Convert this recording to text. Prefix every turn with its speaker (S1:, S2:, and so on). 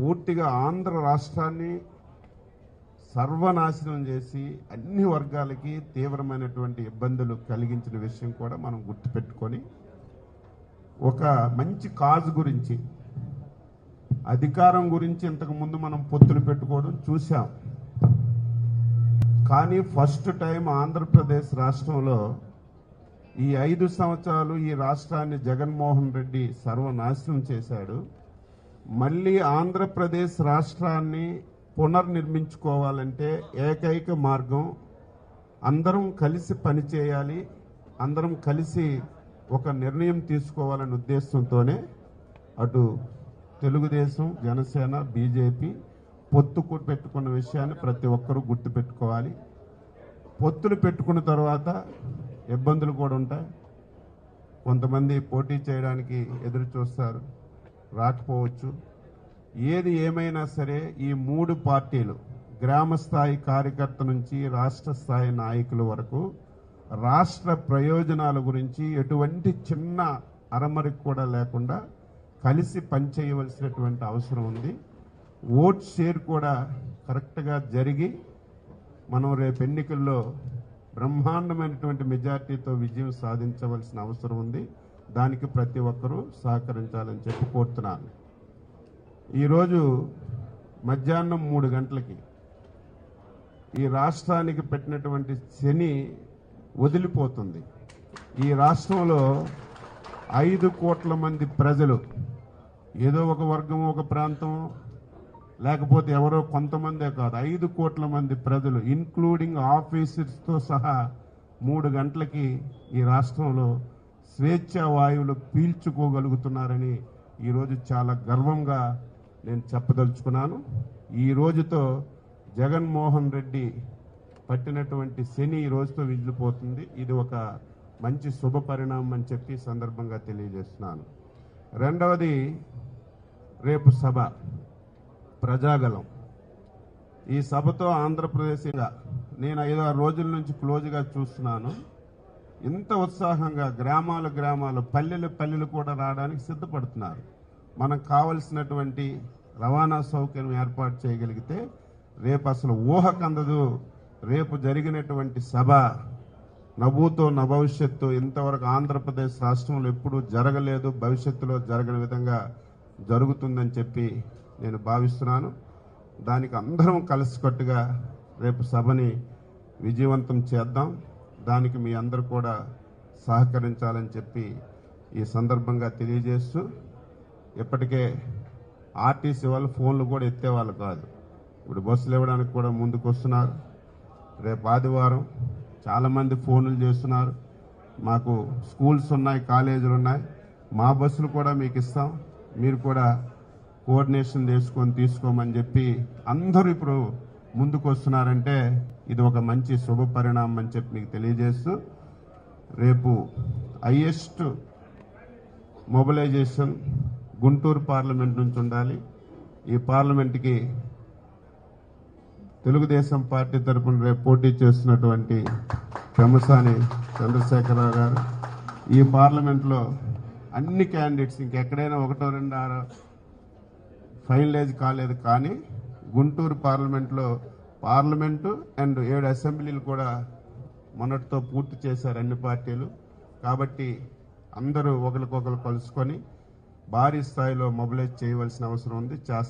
S1: పూర్తిగా ఆంధ్ర రాష్ట్రాన్ని సర్వనాశనం చేసి అన్ని వర్గాలకి తీవ్రమైనటువంటి ఇబ్బందులు కలిగించిన విషయం కూడా మనం గుర్తుపెట్టుకొని ఒక మంచి కాజ్ గురించి అధికారం గురించి ఇంతకుముందు మనం పొత్తులు పెట్టుకోవడం చూసాం కానీ ఫస్ట్ టైం ఆంధ్రప్రదేశ్ రాష్ట్రంలో ఈ ఐదు సంవత్సరాలు ఈ రాష్ట్రాన్ని జగన్మోహన్ రెడ్డి సర్వనాశనం చేశాడు. మళ్ళీ ఆంధ్రప్రదేశ్ రాష్ట్రాన్ని పునర్నిర్మించుకోవాలంటే ఏకైక మార్గం అందరం కలిసి పనిచేయాలి అందరం కలిసి ఒక నిర్ణయం తీసుకోవాలనే ఉద్దేశంతోనే అటు తెలుగుదేశం జనసేన బీజేపీ పొత్తు పెట్టుకున్న విషయాన్ని ప్రతి ఒక్కరూ గుర్తుపెట్టుకోవాలి పొత్తులు పెట్టుకున్న తర్వాత ఇబ్బందులు కూడా ఉంటాయి. కొంతమంది పోటీ చేయడానికి ఎదురు చూస్తారు. రాకపోవచ్చు. ఏది ఏమైనా సరే ఈ మూడు పార్టీలు గ్రామ స్థాయి కార్యకర్త నుంచి రాష్ట్ర స్థాయి నాయకుల వరకు రాష్ట్ర ప్రయోజనాల గురించి ఎటువంటి చిన్న అరమరికి కూడా లేకుండా కలిసి పనిచేయవలసినటువంటి అవసరం ఉంది. ఓట్ షేర్ కూడా కరెక్ట్గా జరిగి మనం రేపు ఎన్నికల్లో బ్రహ్మాండమైనటువంటి మెజార్టీతో విజయం సాధించవలసిన అవసరం ఉంది. దానికి ప్రతి ఒక్కరూ సహకరించాలని చెప్పి కోరుతున్నాను. ఈరోజు మధ్యాహ్నం మూడు గంటలకి ఈ రాష్ట్రానికి పెట్టినటువంటి శని వదిలిపోతుంది. ఈ రాష్ట్రంలో ఐదు కోట్ల మంది ప్రజలు ఏదో ఒక వర్గం ఒక ప్రాంతం లేకపోతే ఎవరో కొంతమందే కాదు ఐదు కోట్ల మంది ప్రజలు ఇన్క్లూడింగ్ ఆఫీసర్స్తో సహా మూడు గంటలకి ఈ రాష్ట్రంలో స్వేచ్ఛ వాయువులు పీల్చుకోగలుగుతున్నారని ఈరోజు చాలా గర్వంగా నేను చెప్పదలుచుకున్నాను. ఈ రోజుతో జగన్మోహన్ రెడ్డి పట్టినటువంటి శని ఈ రోజుతో విడిపోతుంది ఇది ఒక మంచి శుభ పరిణామం అని చెప్పి సందర్భంగా తెలియజేస్తున్నాను. రెండవది రేపు సభ ప్రజాగలం ఈ సభతో ఆంధ్రప్రదేశ్ నేను ఐదు ఆరు రోజుల నుంచి క్లోజ్గా చూస్తున్నాను. ఇంత ఉత్సాహంగా గ్రామాలు గ్రామాలు పల్లెలు పల్లెలు కూడా రావడానికి సిద్ధపడుతున్నారు. మనకు కావలసినటువంటి రవాణా సౌకర్యం ఏర్పాటు చేయగలిగితే రేపు అసలు ఊహకందదు రేపు జరిగినటువంటి సభ నవ్వుతో నభవిష్యత్తు ఇంతవరకు ఆంధ్రప్రదేశ్ రాష్ట్రంలో ఎప్పుడూ జరగలేదు. భవిష్యత్తులో జరగని విధంగా జరుగుతుందని చెప్పి నేను భావిస్తున్నాను. దానికి అందరం కలిసికట్టుగా రేపు సభని విజయవంతం చేద్దాం. దానికి మీ అందరూ కూడా సహకరించాలని చెప్పి ఈ సందర్భంగా తెలియజేస్తూ ఇప్పటికే ఆర్టీసీ వాళ్ళు ఫోన్లు కూడా ఎత్తేవాళ్ళు కాదు. ఇప్పుడు బస్సులు ఇవ్వడానికి కూడా ముందుకు వస్తున్నారు రేపు ఆదివారం చాలామంది ఫోన్లు చేస్తున్నారు. మాకు స్కూల్స్ ఉన్నాయి కాలేజీలు ఉన్నాయి. మా బస్సులు కూడా మీకు ఇస్తాం. మీరు కూడా కోఆర్డినేషన్ చేసుకొని తీసుకోమని చెప్పి అందరూ ఇప్పుడు ముందుకు వస్తున్నారంటే ఇది ఒక మంచి శుభ పరిణామం అని చెప్పి మీకు తెలియజేస్తూ రేపు హైయెస్ట్ మొబిలైజేషన్ గుంటూరు పార్లమెంట్ నుంచి ఉండాలి. ఈ పార్లమెంట్కి తెలుగుదేశం పార్టీ తరపున రేపు పోటీ చేస్తున్నటువంటి పెమసాని చంద్రశేఖరరావు గారు. ఈ పార్లమెంట్లో అన్ని క్యాండిడేట్స్ ఇంకెక్కడైనా ఒకటో రెండు ఆరో ఫైనలైజ్ కాలేదు కానీ గుంటూరు పార్లమెంట్లో పార్లమెంటు అండ్ ఏడు అసెంబ్లీలు కూడా మొన్నటితో పూర్తి చేశారు అన్ని పార్టీలు. కాబట్టి అందరూ ఒకరికొకరు కలుసుకొని భారీ స్థాయిలో మొబిలైజ్ చేయవలసిన అవసరం ఉంది.